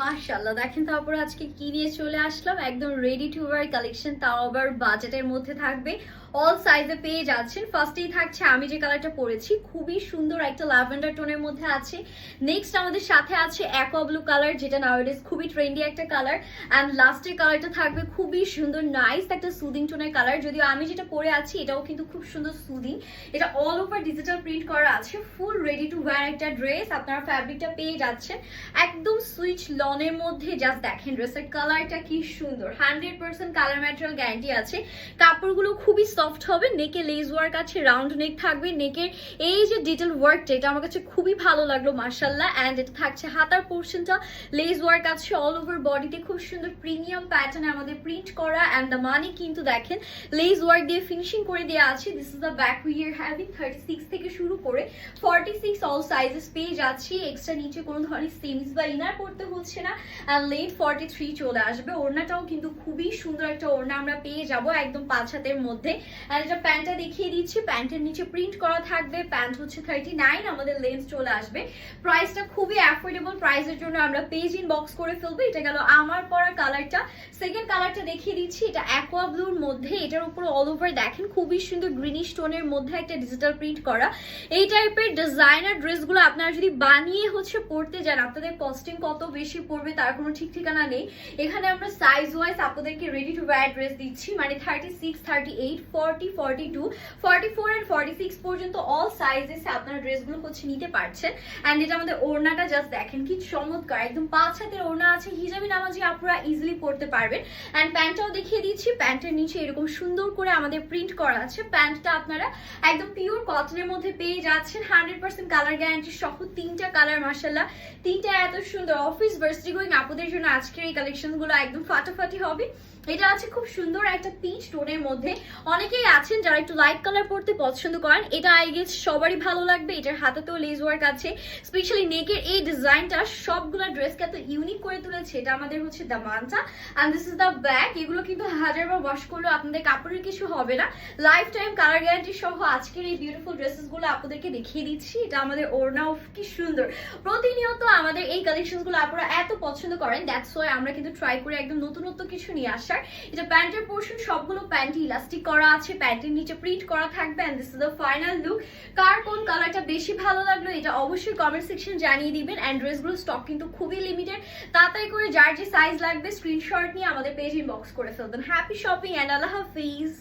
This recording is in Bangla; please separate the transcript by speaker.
Speaker 1: মাশাল্লাহ দেখেন তারপর আজকে কি নিয়ে চলে আসলাম? একদম রেডি টু ওয়ার কালেকশন তাও আবার বাজেটের মধ্যে থাকবে। অল সাইজে পেয়ে যাচ্ছেন। ফার্স্টেই থাকছে, আমি যে কালারটা পরেছি, খুবই সুন্দর একটা ল্যাভেন্ডার টোনের মধ্যে আছে। নেক্সট আমাদের সাথে আছে অ্যাকোয়া ব্লু কালার যেটা নাওয়াডেজ খুবই ট্রেন্ডি একটা কালার অ্যান্ড লাস্টের কালারটা থাকবে খুবই সুন্দর নাইস একটা সুদিং টোনের কালার যদিও আমি যেটা পরে আছি, এটাও কিন্তু খুব সুন্দর সুদিং এটা অল ওভার ডিজিটাল প্রিন্ট করা আছে। ফুল রেডি টু ওয়্যার একটা ড্রেস আপনারা ফ্যাব্রিকটা পেয়ে যাচ্ছেন। একদম সুইচ লনের মধ্যে জাস্ট দেখেন ড্রেসের কালারটা কি সুন্দর। Hundred percent colour material guarantee আছে। কাপড়গুলো খুবই সফট হবে নেকে লেস ওয়ার্ক আছে রাউন্ড নেক থাকবে নেকের এই যে ডিটেল ওয়ার্কটা এটা আমার কাছে খুবই ভালো লাগল মার্শাল্লাহ অ্যান্ড এটা থাকছে হাতার পোর্শনটা লেস ওয়ার্ক আছে অল ওভার বডিতে খুব সুন্দর প্রিমিয়াম প্যাটার্নে আমাদের প্রিন্ট করা অ্যান্ড দ্য মানি কিন্তু দেখেন লেস ওয়ার্ক দিয়ে ফিনিশিং করে দেওয়া আছে। This is the back we are having thirty six থেকে শুরু করে ফর্টি সিক্স অল সাইজেস পেয়ে যাচ্ছি। এক্সট্রা নিচে কোনো ধরনের সেমিস বা ইনার পড়তে হচ্ছে না। অ্যান্ড লেট ফর্টি থ্রি চলে আসবে। ওড়নাটাও কিন্তু খুবই সুন্দর একটা ওড়না আমরা পেয়ে যাব একদম পাঁচ হাতের মধ্যে। অ্যান্ড এটা প্যান্টটা দেখিয়ে দিচ্ছি, প্যান্টের নিচে প্রিন্ট করা থাকবে। প্যান্ট হচ্ছে থার্টি নাইন আমাদের লেন্স চলে আসবে। প্রাইসটা খুবই অ্যাফোর্ডেবল প্রাইসের জন্য আমরা পেজ ইন বক্স করে ফেলব। এটা গেল আমার পরা কালারটা সেকেন্ড কালারটা দেখিয়ে দিচ্ছি, এটা অ্যাকোয়া ব্লুর মধ্যে। এটার উপর অল ওভার দেখেন, খুবই সুন্দর গ্রিনিশ টোনের মধ্যে একটা ডিজিটাল প্রিন্ট করা। এই টাইপের ডিজাইনার ড্রেসগুলো আপনারা যদি বানিয়ে হচ্ছে পড়তে যান, আপনাদের কস্টিং কত বেশি পড়বে তার কোনো ঠিক ঠিকানা নেই। এখানে আমরা সাইজ ওয়াইজ আপনাদেরকে রেডি টু ওয়্যার ড্রেস দিচ্ছি মানে thirty six thirty eight forty forty two forty four and forty six পর্যন্ত অল সাইজেসে আপনারা ড্রেসগুলো হচ্ছে নিতে পারছেন। অ্যান্ড এটা আমাদের ওড়নাটা জাস্ট দেখেন কি চমৎকার, একদম পাঁচ হাতের ওড়না আছে, হিজাবি নামাজি আপনারা ইজিলি পড়তে পারবেন। অ্যান্ড প্যান্টটাও দেখিয়ে দিচ্ছি প্যান্টের নিচে এরকম সুন্দর করে আমাদের প্রিন্ট করা আছে। প্যান্টটা আপনারা একদম পিওর কটনের মধ্যে পেয়ে যাচ্ছেন হান্ড্রেড পার্সেন্ট কালার গ্যারান্টি সহ তিনটা কালার মার্শাল্লাহ তিনটা এত সুন্দর অফিস আপুদের জন্য আজকের এই একদম ফাটাফাটি হবে। এটা আছে খুব সুন্দর একটা টোনের মধ্যে। অনেকেই আছেন যারা একটু লাইট কালার পরতে পছন্দ করেন। এটা আই গেস সবারই ভালো লাগবে। এটার হাতেতেও লেজ ওয়ার্ক আছে। স্পেশালি নেকের এই ডিজাইনটা সবগুলো ড্রেসকে এত ইউনিক করে তুলেছে। এটা আমাদের হচ্ছে দামানটা and this is the bag এগুলো কিন্তু হাজারবার ওয়াশ করলেও আপনাদের কাপড়ের কিছু হবে না। লাইফ টাইম কালার গ্যারান্টি সহ আজকের এই বিউটিফুল ড্রেসেসগুলো আপনাদেরকে দেখিয়ে দিচ্ছি। এটা আমাদের ওড়নাও কি সুন্দর। প্রতিনিয়ত আমাদের এই কালেকশনগুলো আপনারা এত পছন্দ করেন দ্যাটস ওয়াই আমরা কিন্তু ট্রাই করে একদম নতুনত্ব কিছু নিয়ে আসার। এটা প্যান্টের পোর্শন সবগুলো প্যান্ট ইলাস্টিক করা আছে প্যান্টের নিচে প্রিন্ট করা থাকবে and this is the final look কার কোন কালারটা বেশি ভালো লাগল, এটা অবশ্যই কমেন্ট সেকশন জানিয়ে দিবেন। অ্যান্ড ড্রেসগুলো স্টক কিন্তু খুবই লিমিটেড তাড়াতাড়ি করে যার যে সাইজ লাগবে স্ক্রিনশট নিয়ে আমাদের পেজ ইনবক্স করে ফেলবেন। হ্যাপি শপিং অ্যান্ড আল্লাহ হাফিজ।